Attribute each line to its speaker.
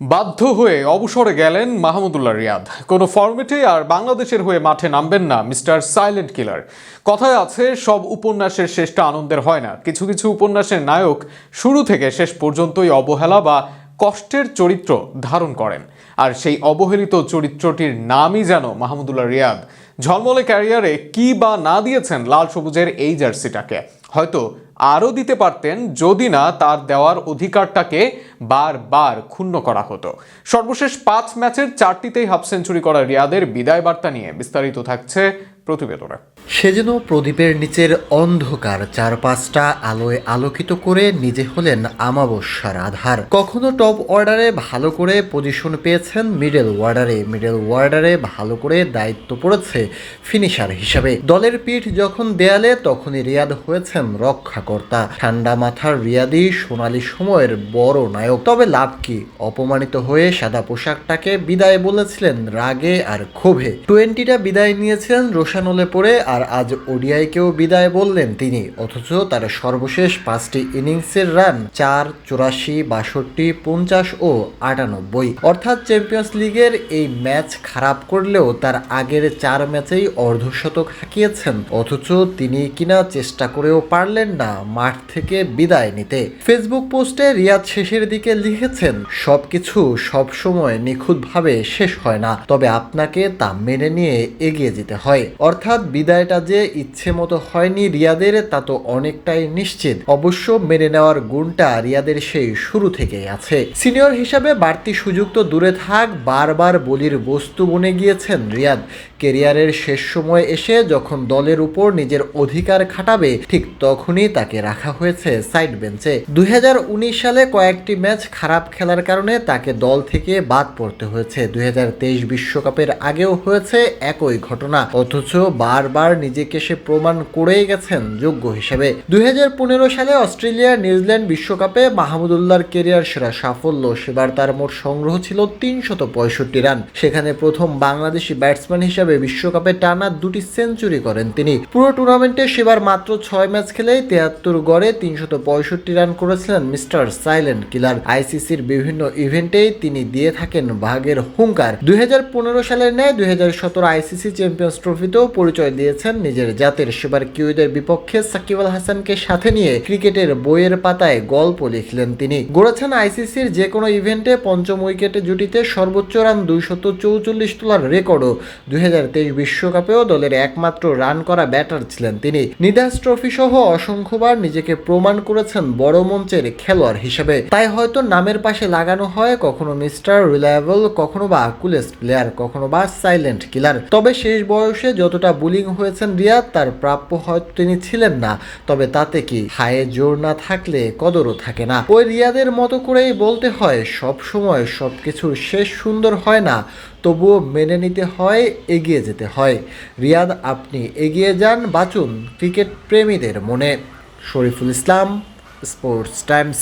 Speaker 1: বাধ্য হয়ে অবসরে গেলেন মাহমুদুল্লাহ রিয়াদ। কোনো ফরম্যাটে আর বাংলাদেশের হয়ে মাঠে নামবেন না মিস্টার সাইলেন্ট কিলার। কথায় আছে, সব উপন্যাসের শেষটা আনন্দের হয় না। কিছু কিছু উপন্যাসের নায়ক শুরু থেকে শেষ পর্যন্তই অবহেলা বা কষ্টের চরিত্র ধারণ করেন। আর সেই অবহেলিত চরিত্রটির নামই যেন মাহমুদুল্লাহ রিয়াদ। ঝলমলে ক্যারিয়ারে কি বা না দিয়েছেন লাল সবুজের এই জার্সিটাকে? হয়তো আরও দিতে পারতেন যদি না তার দেওয়ার অধিকারটাকে বারবার ক্ষুণ্ণ করা হতো। সর্বশেষ পাঁচ ম্যাচের চারটিতেই হাফ সেঞ্চুরি করা রিয়াদের বিদায় বার্তা নিয়ে বিস্তারিত থাকছে প্রতিবেদনে।
Speaker 2: সে যেন প্রদীপের নিচের অন্ধকার চারপাশটা আলোয় আলোকিত করে নিজে হলেন আমাবস্যার আধার। কখনো টপ অর্ডারে ভালো করে পজিশন পেয়েছেন মিডল ওয়ার্ডারে মিডল ওয়ার্ডারে ভালো করে দায়িত্ব পড়েছে ফিনিশার হিসাবে। দলের পিঠ যখন দেয়ালে, তখনই রিয়াদ হয়েছেন রক্ষাকর্তা। ঠান্ডা মাথার রিয়াদি সোনালী সময়ের বড় নায়ক। তবে লাভ কি? অপমানিত হয়ে সাদা পোশাকটাকে বিদায় বলেছিলেন রাগে আর ক্ষোভে। টোয়েন্টিটা বিদায় নিয়েছিলেন রোশানলে পড়ে আর আজ ওডিআইকেও বিদায় বললেন তিনি, অথচ তার সর্বশেষ পাঁচটি ইনিংসের রান চার, চুরাশি, বাষট্টি, পঞ্চাশ ও আটানব্বই। অর্থাৎ চ্যাম্পিয়ন্স লিগের এই ম্যাচ খারাপ করলেও তার আগের চার ম্যাচেই অর্ধশতক হাঁকিয়েছেন, অথচ তিনি কিনা চেষ্টা করেও পারলেন না মাঠ থেকে বিদায় নিতে। ফেসবুক পোস্টে রিয়াদ শেষের দিকে লিখেছেন, সবকিছু সবসময় নিখুঁতভাবে শেষ হয় না, তবে আপনাকে তা মেনে নিয়ে এগিয়ে যেতে হয়। অর্থাৎ বিদায়টা যে ইচ্ছে মতো হয়নি রিয়াদের, তা তো অনেকটাই নিশ্চিত। অবশ্য মেনে নেওয়ার গুণটা রিয়াদের সেই শুরু থেকেই আছে। সিনিয়র হিসাবে বাড়তি সুযোগ তো দূরে থাক, বারবার বলির বস্তু বনে গিয়েছেন রিয়াদ। কেরিয়ারের শেষ সময় এসে যখন দলের উপর নিজের অধিকার খাটাবে, ঠিক তখনই তাকে রাখা হয়েছে সাইড বেঞ্চে। দুই হাজার উনিশ সালে কয়েকটি ম্যাচ খারাপ খেলার কারণে তাকে দল থেকে বাদ পড়তে হয়েছে। দুই বিশ্বকাপের আগেও হয়েছে একই ঘটনা, অথচ বারবার নিজেকে সে প্রমাণ করেই গেছেন যোগ্য হিসেবে। দুই হাজার পনেরো সালে অস্ট্রেলিয়া নিউজিল্যান্ড বিশ্বকাপে মাহমুদুল্লাহর কেরিয়ার সেরা সাফল্য, সেবার তার মোট সংগ্রহ ছিল তিনশত রান। সেখানে প্রথম বাংলাদেশি ব্যাটসম্যান হিসেবে বিশ্বকাপে টানা দুটি সেঞ্চুরি করেন তিনি। পুরো টুর্নামেন্টে সেবার মাত্র ছয় ম্যাচ খেলেই তেহাত্তর গড়ে তিনশত পঁয়ষট্টি রান করেছিলেন মিস্টার সাইলেন্ট কিলার। আইসিসির বিভিন্ন ইভেন্টেই তিনি দিয়ে থাকেন ভাগের হুঙ্কার। দুই সালের ন্যায় দুই আইসিসি চ্যাম্পিয়ন্স ট্রফিতেও পরিচয় দিয়েছেন নিজের জাতের সেবার কিউইদের বিপক্ষে সাকিব আল হাসানকে সাথে নিয়ে ক্রিকেটের বইয়ের পাতায় গল্প লিখলেন তিনি। গড়েছেন আইসিসির যে কোনো ইভেন্টে পঞ্চম উইকেটে জুটিতে সর্বোচ্চ রান দুইশত চৌচল্লিশ তোলার রেকর্ডও। দুই বিশ্বকাপেও দলের একমাত্র রান করা ব্যাটার ছিলেন তিনি। নিদাস ট্রফি সহ অসংখ্যবার নিজেকে প্রমাণ করেছেন বড় মঞ্চের খেলোয়াড় হিসেবে। তাই হয়তো নামের পাশে লাগানো হয় কখনো মিস্টার রিলায়েবল, কখনো বা কুলেস্ট প্লেয়ার, কখনো বা সাইলেন্ট কিলার। তবে শেষ বয়সে যতটা বুলিং হয়েছেন রিয়াদ, তার প্রাপ্য হয়তো তিনি ছিলেন না। তবে তাতে কি হায়ে জোর না থাকলে কদরও থাকে না। ওই রিয়াদের মতো করেই বলতে হয় সব সময় সবকিছুর শেষ সুন্দর হয় না। তবুও মেনে নিতে হয়, এগিয়ে যেতে হয়। রিয়াদ, আপনি এগিয়ে যান, বাঁচুন ক্রিকেট প্রেমীদের মনে। Shariful Islam, Sports Times.